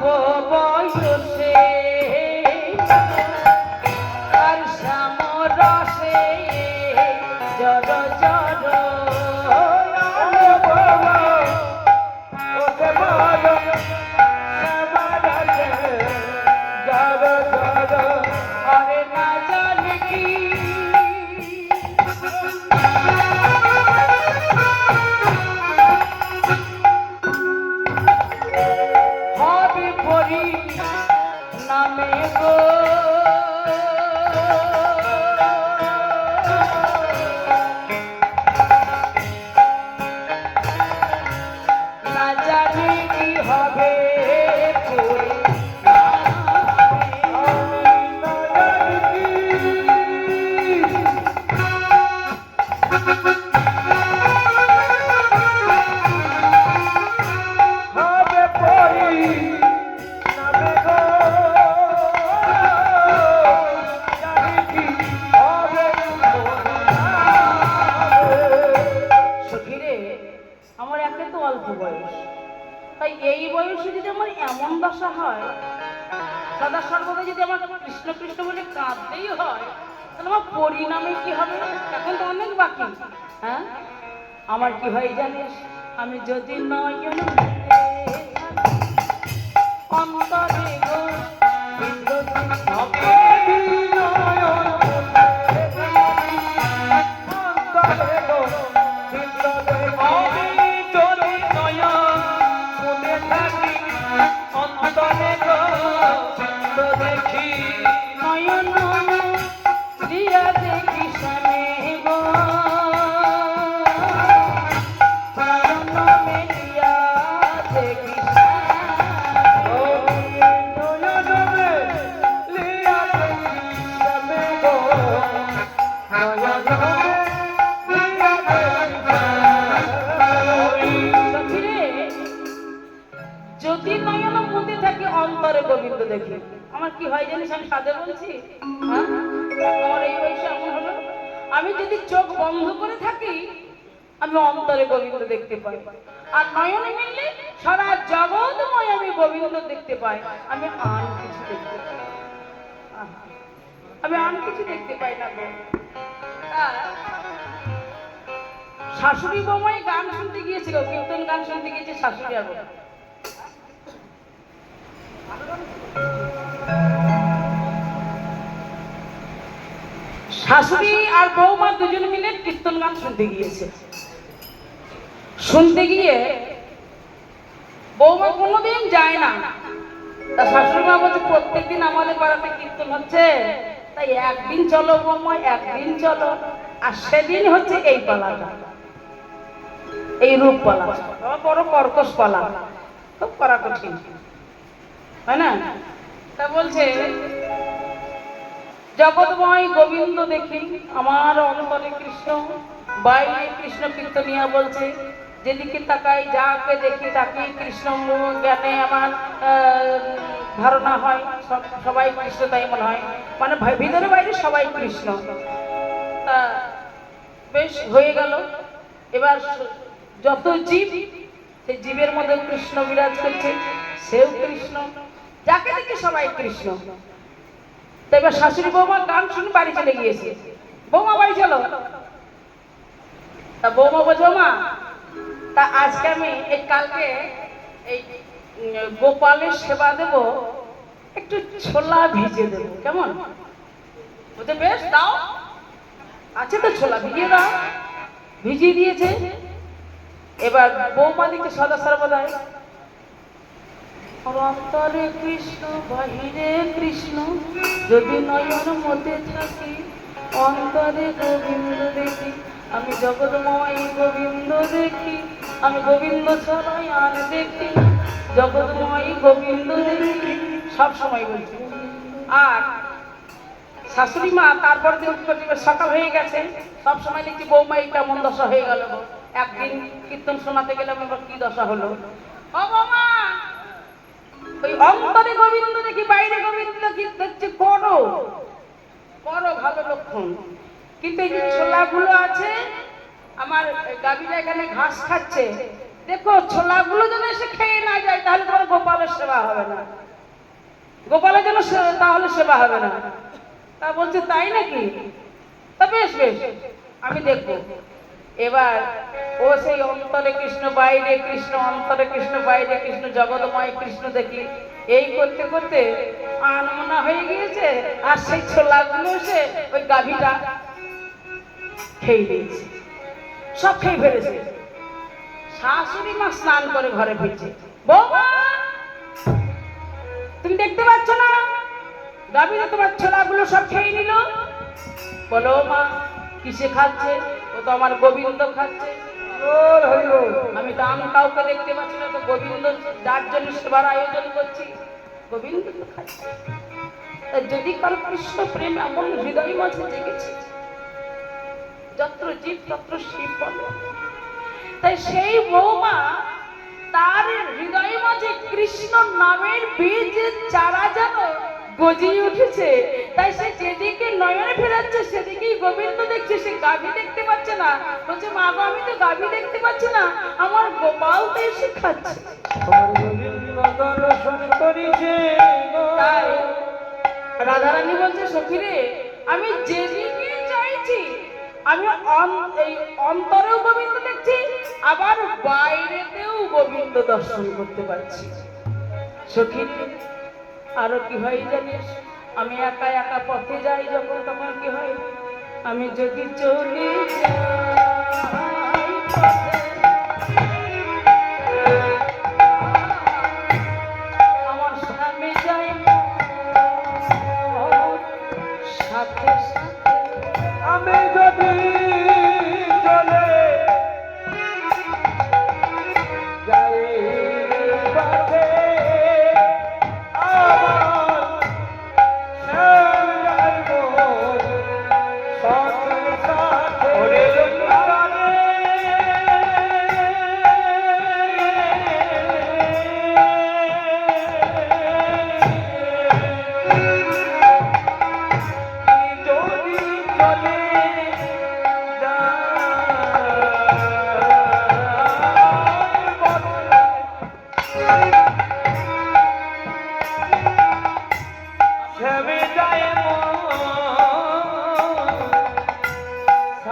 போவாய் হয়। সদা সর্বদা যদি আমার কৃষ্ণ কৃষ্ণ বলে কাঁদতেই হয়, তাহলে আমার পরিণামে কি হবে? এখন তো অনেক বাকি। হ্যাঁ? আমার কি হয় জানিস? আমি যদি নয়ন অন্তরে পাই, আমি আর কিছু দেখতে পাই আমি আর কিছু দেখতে পাই না। শাশুড়ি বৌমাই গান শুনতে গিয়েছিল, কীর্তন গান শুনতে গিয়েছে শাশুড়ি আর। শাশুড়ি আর বৌমা দুজন মিলে কীর্তন গান শুনতে গিয়েছে শুনতে গিয়ে বৌমা কোনোদিন যায় না তা শাশুড়ি মা বলছে, প্রত্যেকদিন আমাদের পাড়াতে কীর্তন হচ্ছে। তাই একদিন চলো বৌমা, একদিন চলো। আর সেদিন হচ্ছে এই পালাটা। এই রূপ পালা। বড় কর্কশ পালা। খুব করা কঠিন। তাই না? তা বলছে জগৎময় গোবিন্দ দেখি, আমার অন্তরে কৃষ্ণ, বাইরে কৃষ্ণ কীর্তনিয়া বলছে যেদিকে তাকাই, যাকে দেখি তাকে কৃষ্ণ জ্ঞানে আমার ধারণা হয়। সব- সবাই কৃষ্ণ তাই মনে হয়। মানে ভিতরে বাইরে সবাই কৃষ্ণ। তা বেশ হয়ে গেল। এবার যত জীব, সেই জীবের মধ্যে কৃষ্ণ বিরাজ করছে, সেও কৃষ্ণ। যাকে দেখি সবাই কৃষ্ণ। তো এবার শাশুড়ি বৌমা গান শুনে বাড়ি চলে গিয়েছে। বৌমা বাড়ি চলো। তা বৌমা বলছে মা তা আজকে আমি এই কালকে এই গোপালের সেবা দেব, একটু ছোলা ভিজে দেবো, কেমন? বলছে বেশ দাও। আছে তো ছোলা, ভিজিয়ে দাও। ভিজিয়ে দিয়েছে। এবার বৌমা দিকে সদা সর্বদাই অন্তরে কৃষ্ণ, বাহিরে কৃষ্ণ, যদি নয়ন মতে থাকি, অন্তরে গোবিন্দ দেখি। আমি জগৎময় গোবিন্দ দেখি, আমি গোবিন্দ ছড়াই আর দেখি। জগৎময় গোবিন্দ দেখি, সব সময় বলছি। আর শাশুড়ি মা তারপর দিন সকাল হয়ে গেছে, সব সময় দেখছি বৌমা এই কেমন দশা হয়ে গেল একদিন কীর্তন শোনাতে গেলাম, এবার কি দশা হলো? ও বৌমা, ওই অন্তরে গোবিন্দ দেখি, বাইরে গোবিন্দ দেখছি করো। করো ভালো লক্ষণ। কিন্তু এই যে ছোলাগুলো আছে, আমার গাভীরা এখানে ঘাস খাচ্ছে। দেখো, ছোলাগুলো যেন এসে খেয়ে না যায়, তাহলে তোমার গোপালের সেবা হবে না। গোপালের যেন সে- তাহলে সেবা হবে না। তা বলছে, তাই নাকি? তা বেশ বেশ, আমি দেখব। এবার ও সেই অন্তরে কৃষ্ণ, বাইরে কৃষ্ণ, অন্তরে কৃষ্ণ, বাইরে কৃষ্ণ, জগৎময় কৃষ্ণ দেখি। এই করতে করতে আনমনা হয়ে গিয়েছে, আর সেই ছোলাগুলো এসে ওই গাভীটা খেয়ে দিয়েছে সব খেয়ে ফেলেছে। শাশুড়ি মা স্নান করে ঘরে ফিরছে। বৌমা তুমি দেখতে পাচ্ছ না? গাভীরা তোমার ছোলাগুলো সব খেয়ে নিল। বলো মা কিসে খাচ্ছে? ও তো আমার গোবিন্দ খাচ্ছে। আমি তো আমি কাউকে দেখতে পাচ্ছি না তো গোবিন্দ যার জন্য সেবার আয়োজন করছি। গোবিন্দ তো খাচ্ছে। যদি কারও কৃষ্ণ প্রেম এমন হৃদয় মাঝে জেগেছে যত্র জীব তত্র শিব বলে। তাই সেই বৌমা তার হৃদয় মাঝে কৃষ্ণ নামের বীজের চারা যেন গজিয়ে উঠেছে। তাই সে যেদিকে নয়নে ফেরাচ্ছে, সেদিকেই গোবিন্দ দেখছে, সে গাভী দেখতে পাচ্ছে না। বলছে, মা গো, আমি তো গাভী দেখতে পাচ্ছি না, আমার গোপাল তো এসে খাচ্ছে। তাই রাধারানী বলছে, সখীরে, আমি যেদিকে চাইছি আমি এই অন্তরেও গোবিন্দ দেখছি, আবার বাইরেতেও গোবিন্দ দর্শন করতে পারছি। সখী, আরও কি হয় জানিস? আমি একা একা পথে যাই যখন তখন কি হয়? আমি যদি চলি যাই Yeah.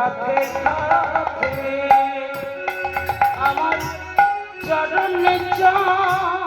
সাথে সাথে আমার চরণ চরণ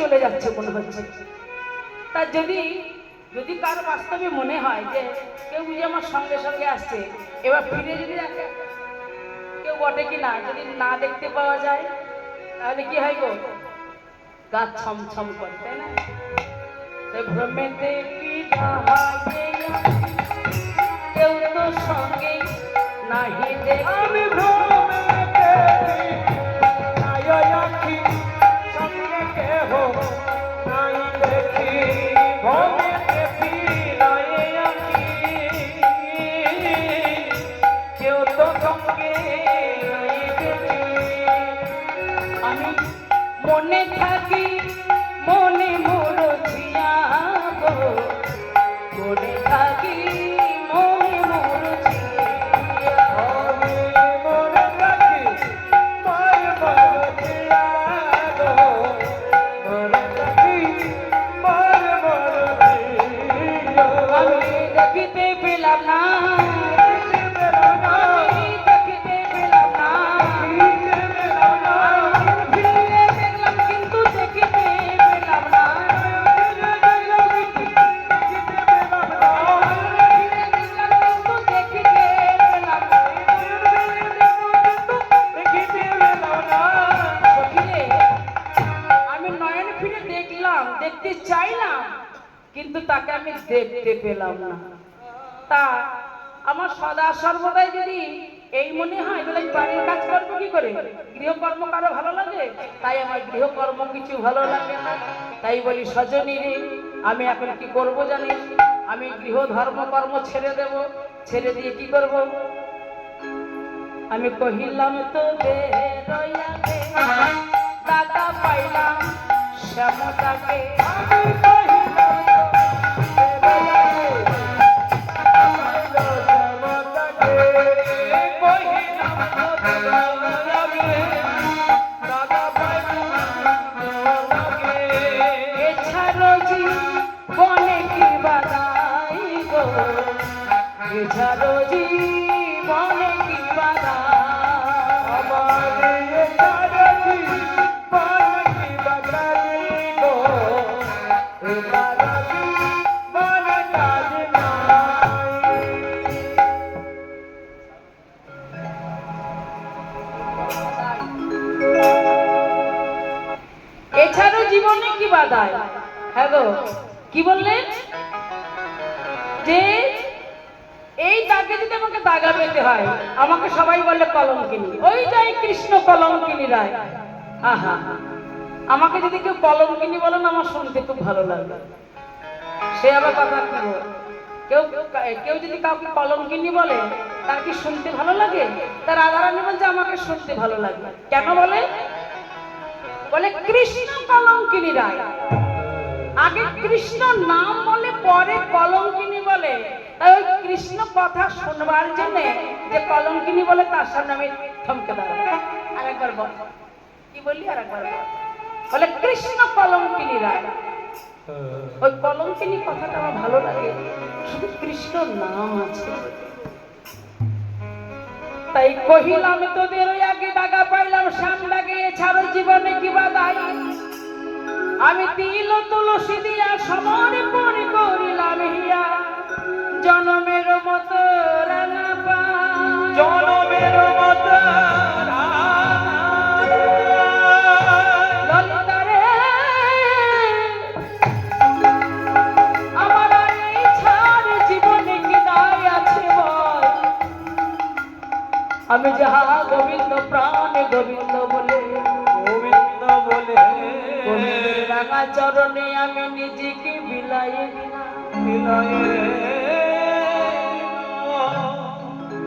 চলে যাচ্ছে মনে হচ্ছে তা যদি যদি কার বাস্তবে মনে হয় যে কেউ বুঝি আমার সঙ্গে সঙ্গে আসছে, এবার ফিরে যদি কেউ বটে কি না? যদি না দেখতে পাওয়া যায়, তাহলে কি হয় গো? গা ছমছম করে, তাই না? ভ্রমেতে কি কেউ তো সঙ্গে নাহি দেখি। আমি ভ্রমেতে দেখিতে পেলাম না মনে হয় তাহলে আমি বাড়ির কাজ করব কি করে? গৃহকর্ম কারও ভালো লাগে? তাই আমার গৃহকর্ম কিছু ভালো লাগে না। তাই বলি, সজনী রে, আমি এখন কি করব জানিস? আমি গৃহ ধর্ম কর্ম ছেড়ে দেব। ছেড়ে দিয়ে কি করব? আমি কহিলাম তো দাদা পাইলাম শ্যামতাকে। এছাড়ো জীবনে কি বাদাই এছাড়াও জীবনে কি বাধায় হ্যাঁ গো কি বললেন? এই যদি আমাকে দাগা পেতে হয়, আমাকে সবাই বলে কলঙ্কিনী। ওই যাই কৃষ্ণ কলঙ্কিনী রায়। আহা। আমাকে যদি কেউ কলঙ্কিনী বলেন আমার শুনতে খুব ভালো লাগবে সে আবার কথা কি কেউ কেউ যদি কাউকে কলঙ্কিনী বলে, তার কি শুনতে ভালো লাগে? তার রাধারানী বলছে আমাকে শুনতে ভালো লাগবে কেন বলে? বলে কৃষ্ণ কলঙ্কিনী রায়। আগে কৃষ্ণ নাম বলে, পরে কলঙ্কিনী বলে। ওই কৃষ্ণ কথা শুনবার জন্য যে কলঙ্কিনী বলে তার সামনে আমি থমকে দাঁড়াবো। বল। কি বললি? আরেকবার বল। বলে, কৃষ্ণ কলঙ্কিনী রায়। ওই কলঙ্কিনী কথাটা আমার ভালো লাগে। শুধু কৃষ্ণ নাম আছে। তাই কহিলাম, তোদের ওই আগে দাগা পাইলাম শ্যাম লাগে এছাড়া জীবনে কি বাদাই আমি তিল তুলসী দিয়া সমর্পণ করিলাম হিয়া। জনমের মতো পা। জনমের মত আমি যাহা গোবিন্দ প্রাণ গোবিন্দ বলে গোবিন্দ বলে। গোবিন্দের রাঙা চরণে আমি নিজেকে বিলাই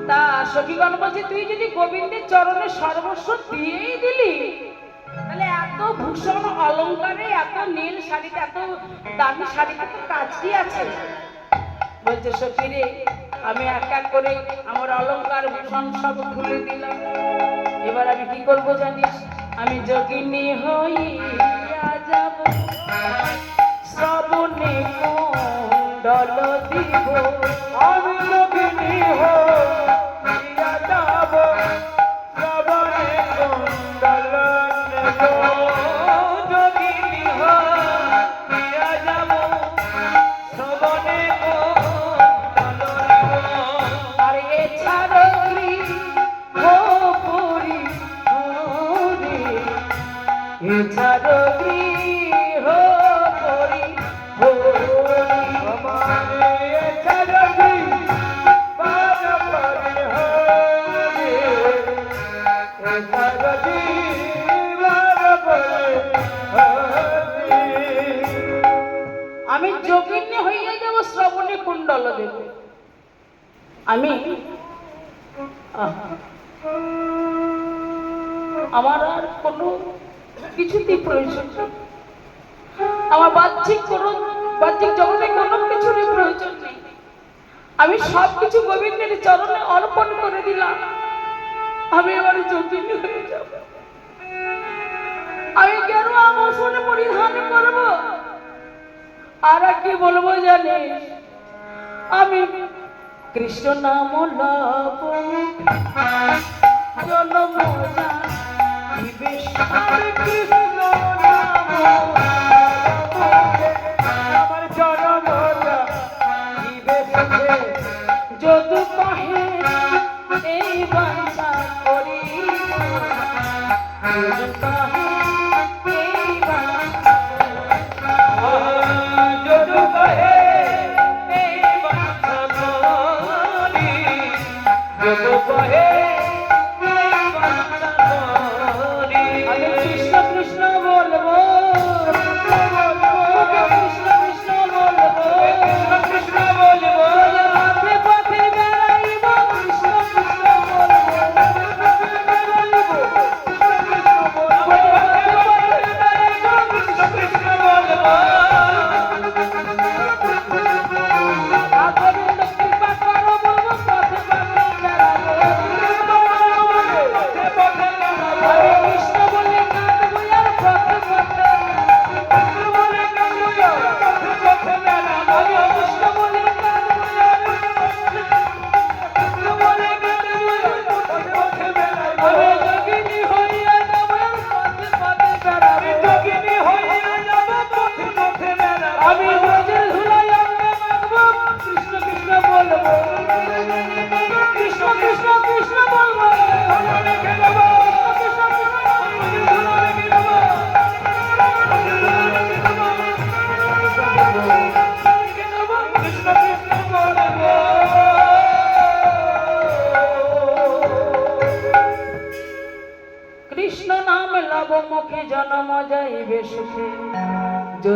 তা সখীগণ বলছে তুই যদি গোবিন্দের চরণে সর্বস্ব দিয়েই দিলি, তাহলে এত ভূষণ অলঙ্কারে, এত নীল শাড়িতে, এত দামি শাড়িতে তো কাজ কি আছে? বলছে, সখী রে, আমি এক এক করে আমার অলংকার ভূষণ সব খুলে দিলাম। এবার আমি কি করব জানিস? আমি যোগিনী হইয়া যাব। শ্রবণে কুণ্ডল দিব। শ্রবণে কুণ্ডল দেব আমি আমার আর কোনো কিছুতেই প্রয়োজন আমার বাহ্যিক কোনো, বাহ্যিক জগতে কোনো কিছুরই প্রয়োজন নেই। আমি সব কিছু গোবিন্দের চরণে অর্পণ করে দিলাম। আমি আমার যোগিনী হয়ে যাব। আমি কেন আমসনে পরিধান করব? আর কি বলব জানিস? আমি কৃষ্ণ নাম লব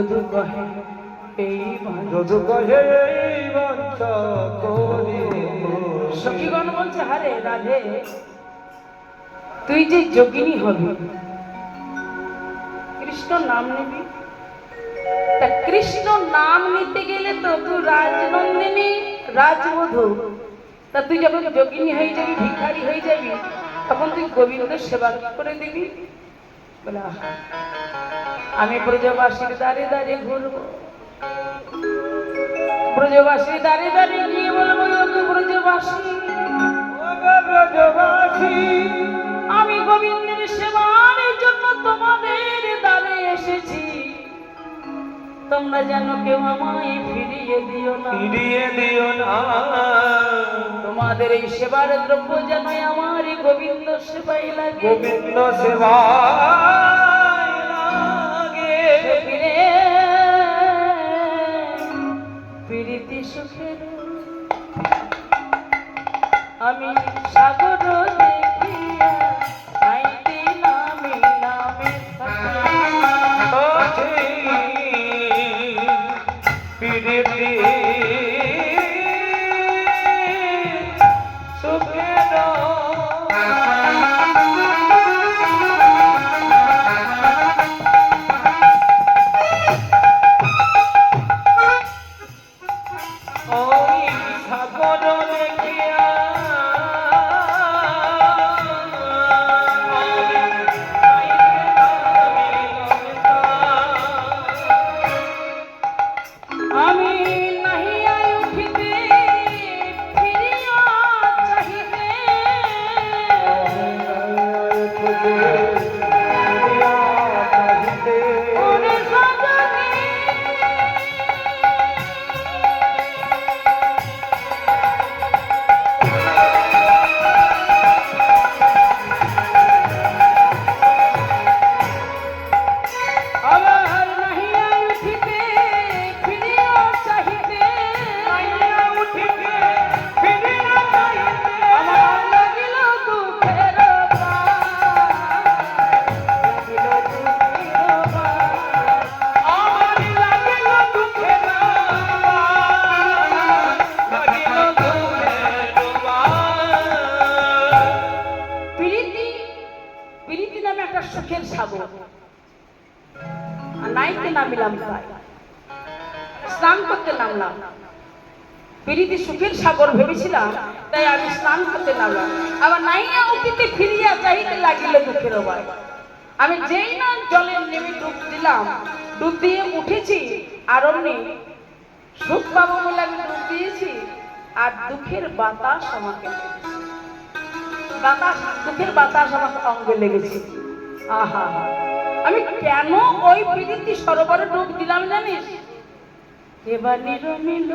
যদু কহে এই। যদু কহে এই করি সখীগণ বলছে হারে রাধে তুই যে যোগিনী হবি কৃষ্ণ নাম নিবি? তা কৃষ্ণ নাম নিতে গেলে তো তুই রাজনন্দিনী রাজবধূ। তা তুই যখন যোগিনী হয়ে যাবি ভিখারি হয়ে যাবি তখন তুই গোবিন্দের সেবা করে দিবি? বলে আমি ব্রজবাসীর দাঁড়ে দাঁড়িয়ে ঘুরবো ব্রজবাসী দাঁড়িয়ে দাঁড়িয়ে গিয়ে বলব "ওগো ব্রজবাসী ব্রজবাসী আমি গোবিন্দের সেবার জন্য তোমাদের দ্বারে এসেছি। তোমরা যেন কেউ আমায় ফিরিয়ে দিও না। ফিরিয়ে দিও না। তোমাদের এই সেবার দ্রব্য যেন আমার গোবিন্দ সেবাই লাগে। গোবিন্দ সেবা লাগে। প্রীতি সুখের আমি সাগর দেখিয়া নাইতে নামি নামে থাকি। আমি Música নামিলাম স্নান করতে নামলাম। প্রীতি সুখের সাগর ভেবেছিলাম, তাই আমি স্নান করতে নামলাম। আবার নাইয়া উঠিতে ফিরিয়া চাইতে লাগিল দুঃখের বাই আমি যেই না জলে নেমে ডুব দিলাম, ডুব দিয়ে উঠেছি আর অমনি সুখ পাবো বলে আমি ডুব দিয়েছি, আর দুঃখের বাতাস আমাকে বাতাস, দুঃখের বাতাস আমার অঙ্গে লেগেছে। আহা আমি কেন ওই প্রীতি সরোবরে ডুব দিলাম জানিস? এবার নিরমিল